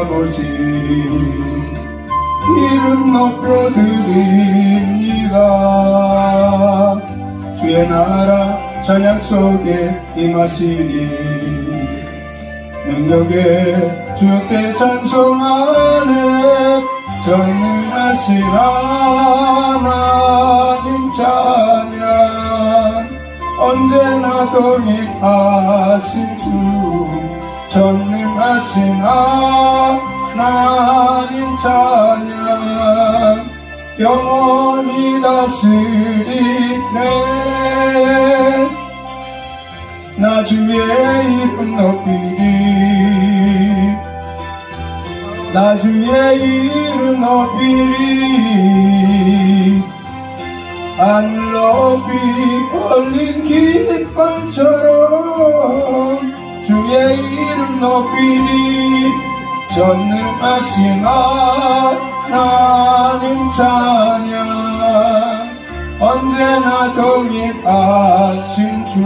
아버지 이름 높여드립니다. 주의 나라 찬양 속에 임하시니 능력에 주께 찬송하는 전능하신 하나님 찬양. 언제나 동일하신 주 전능 하신 하나님 찬양. 영원히 다스리네 나 주의 이름 높이리. 나 주의 이름 높이리. 하늘 높이 올린 깃발처럼 주의 이름 높이리 전능하신 하나님 찬양. 언제나 동일하신 주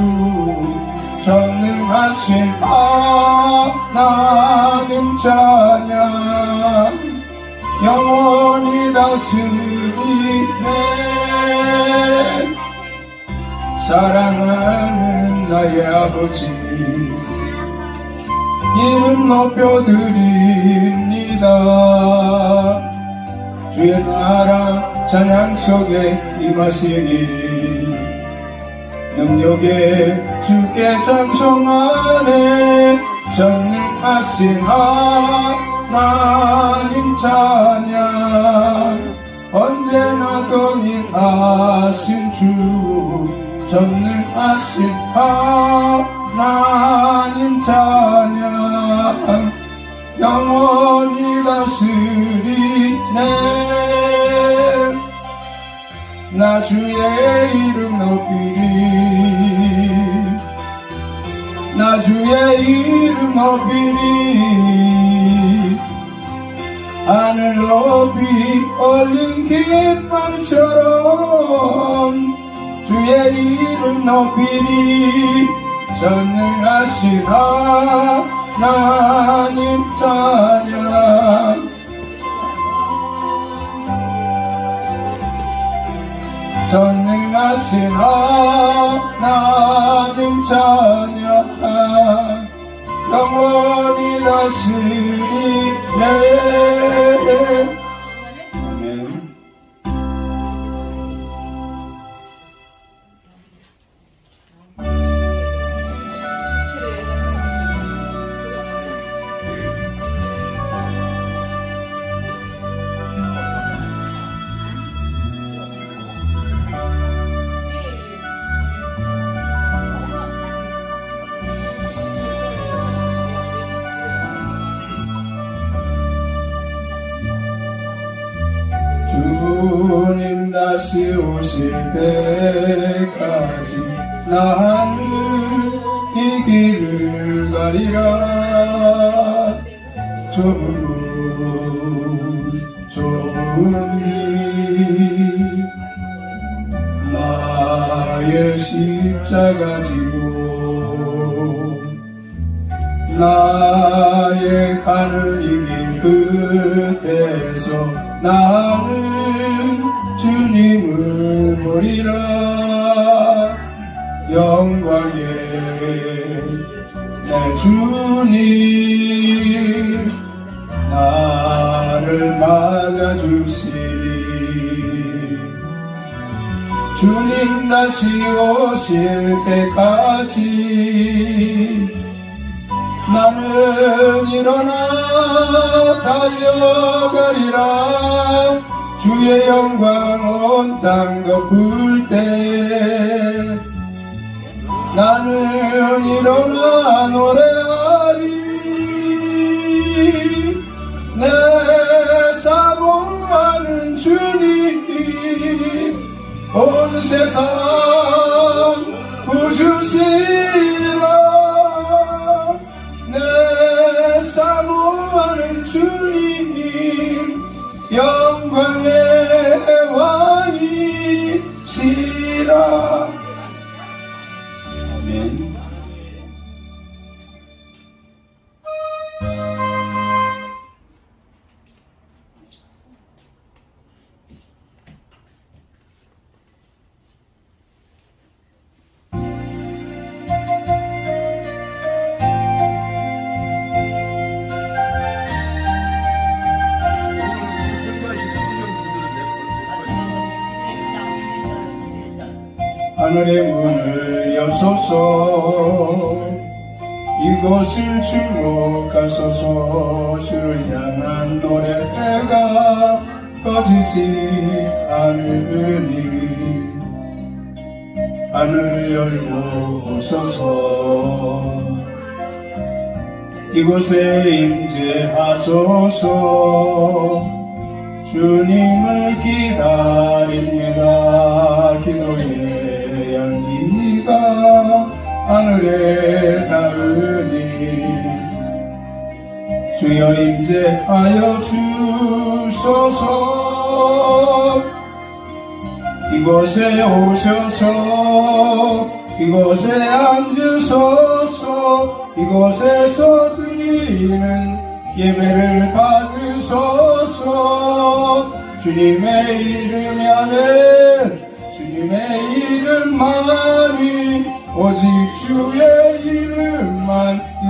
전능하신 하나님 찬양. 영원히 다스리네. 사랑하는 나의 아버지 이름 높여드립니다. 주의 나라 찬양 속에 임하시니 능력에 주께 찬송하네 전능하신 하나님 찬양. 언제나 동일하신 주 전능하신 하나님 찬양 영원히 다스리네 나 주의 이름 높이리. 나 주의 이름 높이리. 하늘 높이 올린 깃발처럼 주의 이름 높이리 전능하신 하나님 찬양. 전능하신 하나님 찬양. 영원히 다스 주님 다시 오실 때까지 나는 이 길을 가리라. 문 좁은 길. 나의 십자가 지고 나의 가는 이길 끝에서 나 주님 나를 맞아주시리. 주님 다시 오실 때까지 나는 일어나 달려가리라. 주의 영광 온 땅 덮을 때 나는 일어나 노래하리 내 사모하는 주님 온 세상 구주시라 내 사모하는 주님 하늘의 문을 여소서. 이곳을 주목하소서. 주를 향한 노래가 꺼지지 않으니. 하늘을 열고 오소서. 이곳에 임재하소서. 주님을 기다 주여 임재하여 주소서. 이곳에 오셔서 이곳에 앉으소서 이곳에서 드리는 예배를 받으소서. 주님의 이름이 아멘 주님의 이름만이 오직 주의 이름만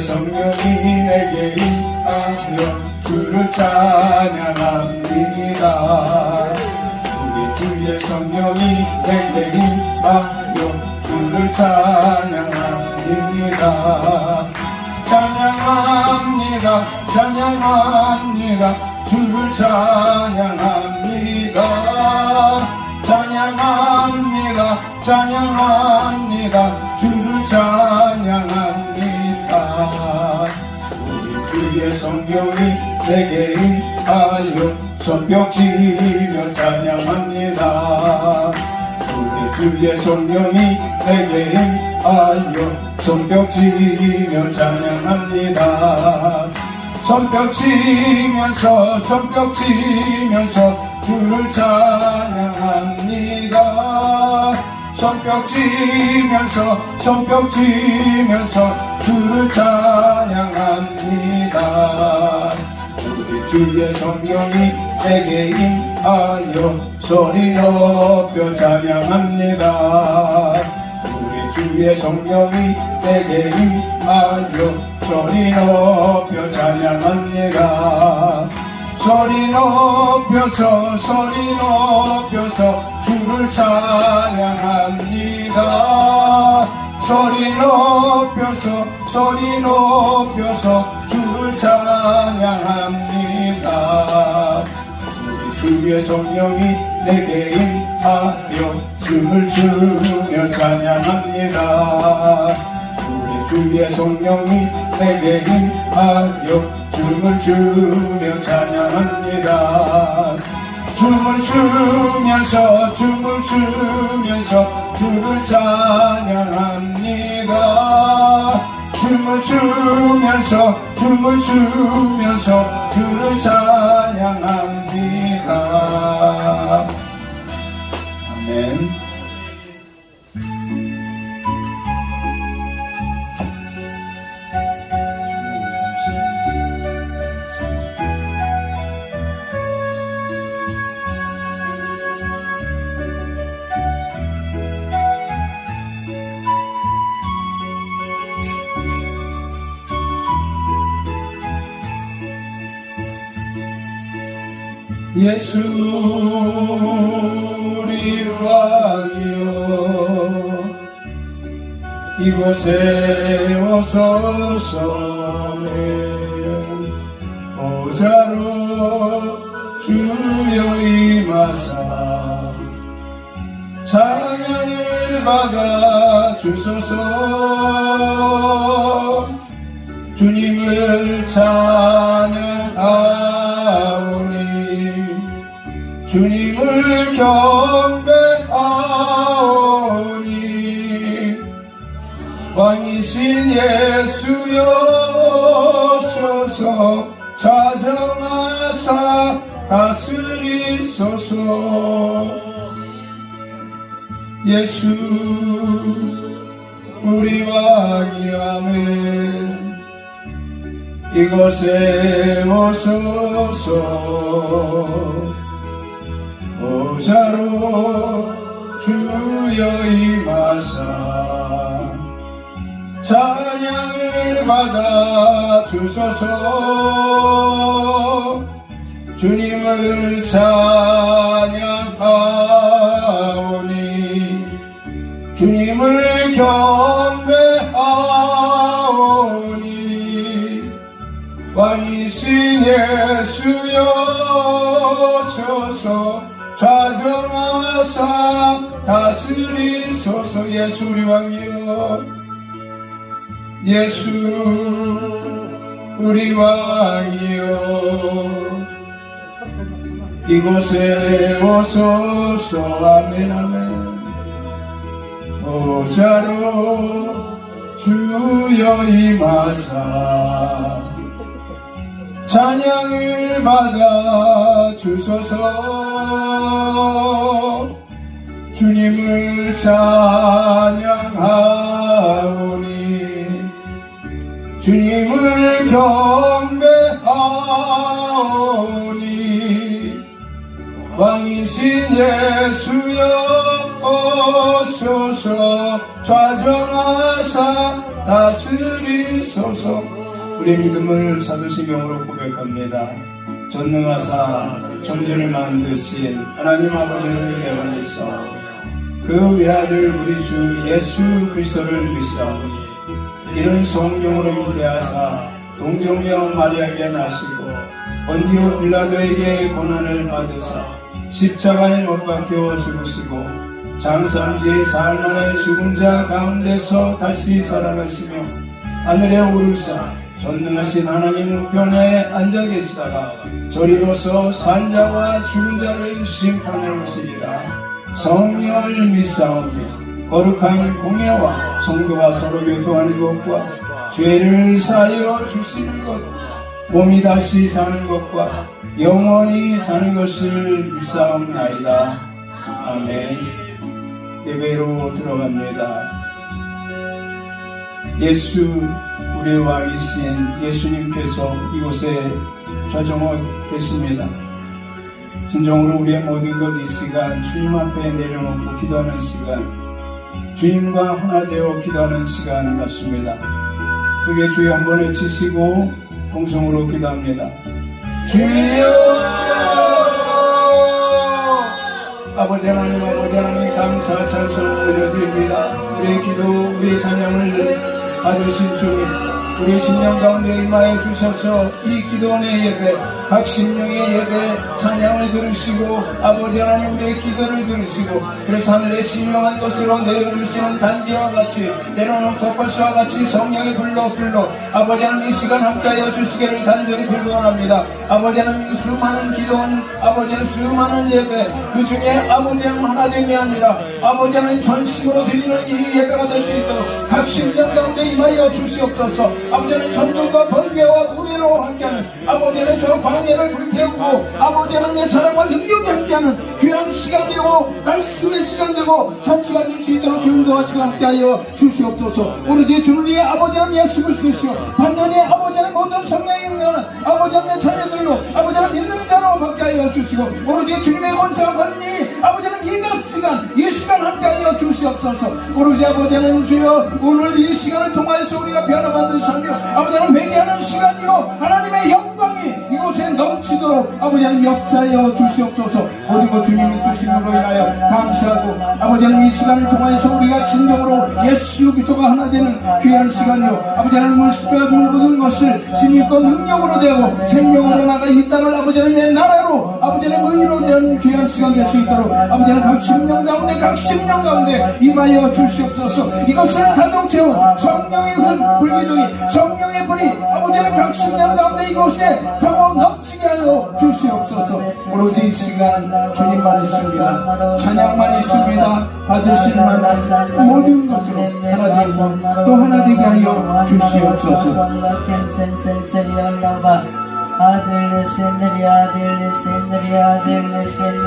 성령이 내게 임하여 주를 찬양합니다. 우리 주의 성령이 내게 임하여 주를 찬양합니다. 찬양합니다 찬양합니다. 주를 찬양합니다. 찬양합니다 찬양합니다. 주를 찬양합니다 성령이 내게 임하여 손뼉치며 찬양합니다. 우리 주의 성령이 내게 임하여 손뼉치며 찬양합니다. 손뼉치면서 손뼉치면서 주를 찬양합니다 손뼉치면서 손뼉치면서 주를 찬양합니다. 우리 주의 성령이 내게 임하여 소리 높여 찬양합니다. 우리 주의 성령이 내게 임하여 소리 높여 찬양합니다 소리 높여서 소리 높여서 주를 찬양합니다. 소리 높여서 소리 높여서 주를 찬양합니다. 우리 주의 성령이 내게 임하여 춤을 추며 찬양합니다 주의 성령이 내게 임하여 춤을 추며 찬양합니다. 춤을 추면서 춤을 추면서 주를 찬양합니다. 춤을 추면서 춤을 추면서 주를 찬양합니다 예수 우리 왕이여 이곳에 오소서 아멘 오자로 주여 임하사 찬양을 받아 주소서. 주님을 찬 주님을 경배하오니 왕이신 예수여 오셔서 좌정하사 다스리소서. 예수 우리 왕이 아멘. 이곳에 오소서 오자로 주여 임하사. 찬양을 받아 주소서. 주님을 찬 좌정하사 다스리소서 예수 우리 왕이여. 예수 우리 왕이여. 이곳에 오소서. 아멘 아멘. 오자로 주여 임하사. 찬양을 받아 주소서 주님을 찬양하오니 주님을 경배하오니 왕이신 예수여 오소서 좌정하사 다스리소서 우리 믿음을 사도시경으로 고백합니다. 전능하사 존재를 만드신 하나님 아버지를 예언해서 그 외아들 우리 주 예수 그리스도를 믿사오니 이는 성령으로 잉태하사 동정녀 마리아에게 나시고 본디오 빌라도에게 고난을 받으사 십자가에 못 박혀 죽으시고 장삼지 사흘 만에 죽은 자 가운데서 다시 살아나시며 하늘에 오르사 전능하신 하나님 우편에 앉아 계시다가 저리로서 산자와 죽은 자를 심판해 오시리라 성령을 믿사오며 거룩한 공예와 성도가 서로 교통하는 것과 죄를 사하여 주시는 것 몸이 다시 사는 것과 영원히 사는 것을 믿사옵나이다. 아멘. 예배로 들어갑니다. 예수 우리 왕이신 예수님께서 이곳에 좌정하고 계십니다 진정으로 우리의 모든 것 이 시간 주님 앞에 내려놓고 기도하는 시간 주님과 하나 되어 기도하는 시간 같습니다. 그게 주여 한번 외치시고 통성으로 기도합니다. 주여 아버지 하나님 아버지 하나님 감사 찬송을 올려드립니다. 우리의 기도 우리의 찬양을 받으신 주님 우리 심령 가운데 임하여 주셔서 이 기도원의 예배 각 심령의 예배 찬양을 들으시고 아버지 하나님 우리의 기도를 들으시고 그래서 하늘의 신령한 것으로 내려주시는 단비와 같이 내려놓은 폭발수와 같이 성령의 불러 불러 아버지 하나님 이 시간 함께하여 주시기를 간절히 빌원합니다. 아버지 하나님 수많은 기도원 아버지 하나님 수많은 예배 그 중에 아버지 하나님 하나 됨이 아니라 아버지 하나님 전심으로 드리는 이 예배가 될 수 있도록 각 심령 가운데 임하여 주시옵소서. 아버지 하나님 전들과 번개와 우리로 함께하는 아버지 하나님 저방 해를 불태우고 아버지 하나님의 사랑과 능력이 함께하는 귀한 시간이고 말씀의 시간 되고 잔치가 될 수 있도록 주님과 같이 함께하여 주시옵소서. 오로지 주를 위해 아버지 하나님 예수 그리스도시오. 반면에 아버지 하나님 모든 성령의 응하는 아버지 하나님의 자녀들로 아버지 하나님 믿는 자로 받게 하여 주시고 오로지 주님의 권세와 권리 아버지 하나님 이것 시간 이 시간 함께 하여 주시옵소서. 오로지 아버지 하나님 주여 오늘 이 시간을 통하여서 우리가 변화받는 삶이요. 아버지 하나님 회개하는 시간이요. 하나님의 영광이 이 곳 이곳에 넘치도록 아버지 하나님 역사하여 주시옵소서. 모든 것 주님이 주심으로 인하여 감사하고 아버지 하나님 이 시간을 통하여서 우리가 진정으로 예수 그리스도가 하나 되는 귀한 시간이요. 아버지 하나님을 십자가 모든 것을 진리과 능력으로 되고 생명으로 나가 이 땅을 아버지 하나님의 나라로 아버지 하나님 의로 되는 귀한 시간 될 수 있도록 아버지 하나님 각 십년 가운데 각 십년 가운데 임하여 주시옵소서. 이것을 가득 채운 성령의 흘 불기둥이 성령의 불이 아버지 하나님 각 십년 가운데 이곳에 타고 넘치게 하여 주시옵소서 오로지 이 시간 주님만 있습니다 찬양만 있습니다 받으실 만한 모든 것으로 하나 되고 또 하나 되게 하여 주시옵소서 아들 샌들이 아들 샌들이 아들 샌